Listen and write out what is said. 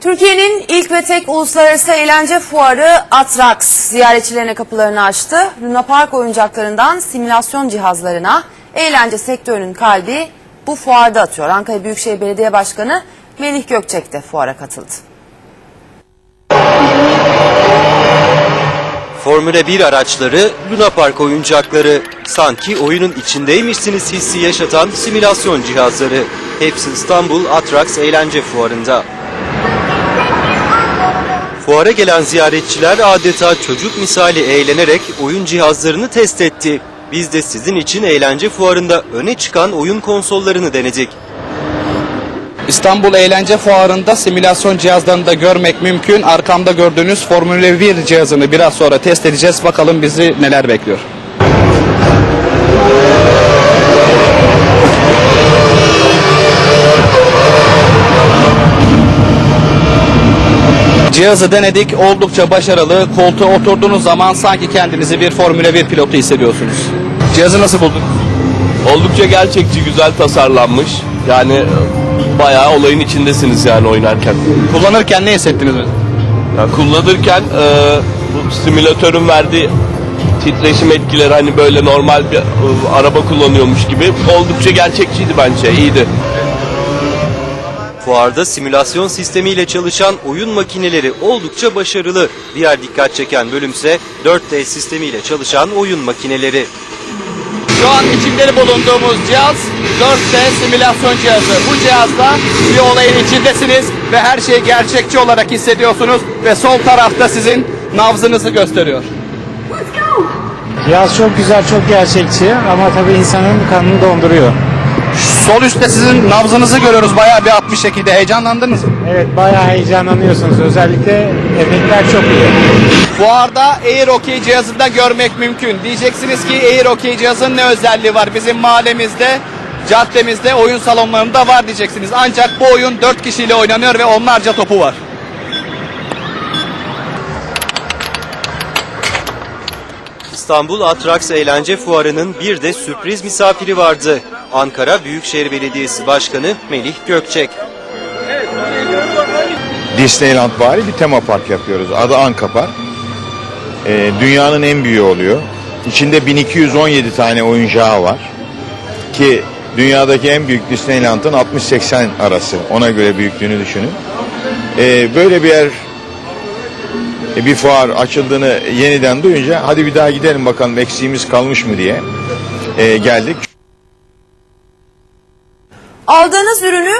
Türkiye'nin ilk ve tek uluslararası eğlence fuarı Atrax ziyaretçilerine kapılarını açtı. Luna Park oyuncaklarından simülasyon cihazlarına eğlence sektörünün kalbi bu fuarda atıyor. Ankara Büyükşehir Belediye Başkanı Melih Gökçek de fuara katıldı. Formula 1 araçları, Luna Park oyuncakları, sanki oyunun içindeymişsiniz hissi yaşatan simülasyon cihazları. Hepsi İstanbul Atrax Eğlence Fuarı'nda. Fuara gelen ziyaretçiler adeta çocuk misali eğlenerek oyun cihazlarını test etti. Biz de sizin için eğlence fuarında öne çıkan oyun konsollarını denedik. İstanbul Eğlence Fuarı'nda simülasyon cihazlarını da görmek mümkün. Arkamda gördüğünüz Formula 1 cihazını biraz sonra test edeceğiz. Bakalım bizi neler bekliyor. Cihazı denedik. Oldukça başarılı. Koltuğa oturduğunuz zaman sanki kendinizi bir Formula 1 pilotu hissediyorsunuz. Cihazı nasıl buldun? Oldukça gerçekçi, güzel tasarlanmış. Yani bayağı olayın içindesiniz yani oynarken. Kullanırken ne hissettiniz? Ya kullanırken e, bu simülatörün verdiği titreşim etkileri hani böyle normal bir e, araba kullanıyormuş gibi oldukça gerçekçiydi bence, iyiydi. Fuarda simülasyon sistemiyle çalışan oyun makineleri oldukça başarılı. Diğer dikkat çeken bölümse 4D sistemiyle çalışan oyun makineleri. Şu an içinde bulunduğumuz cihaz 4D simülasyon cihazı. Bu cihazla bir olayın içindesiniz ve her şeyi gerçekçi olarak hissediyorsunuz ve sol tarafta sizin nabzınızı gösteriyor. Cihaz çok güzel, çok gerçekçi ama tabii insanın kanını donduruyor. Sol üstte sizin nabzınızı görüyoruz bayağı bir atmış şekilde. Heyecanlandınız mı? Evet, bayağı heyecanlanıyorsunuz. Özellikle efektler çok iyi. Fuarda Air OK cihazında görmek mümkün. Diyeceksiniz ki Air OK cihazın ne özelliği var? Bizim mahallemizde, caddemizde, oyun salonlarında var diyeceksiniz. Ancak bu oyun 4 kişiyle oynanıyor ve onlarca topu var. İstanbul Atrax Eğlence Fuarı'nın bir de sürpriz misafiri vardı. Ankara Büyükşehir Belediyesi Başkanı Melih Gökçek. Disneyland vari bir tema park yapıyoruz. Adı Anka Park. Ee, dünyanın en büyüğü oluyor. İçinde 1217 tane oyuncağı var. Ki dünyadaki en büyük Disneyland'ın 60-80 arası. Ona göre büyüklüğünü düşünün. Ee, böyle bir yer e, bir fuar açıldığını yeniden duyunca hadi bir daha gidelim bakalım eksiğimiz kalmış mı diye e, geldik. Aldığınız ürünü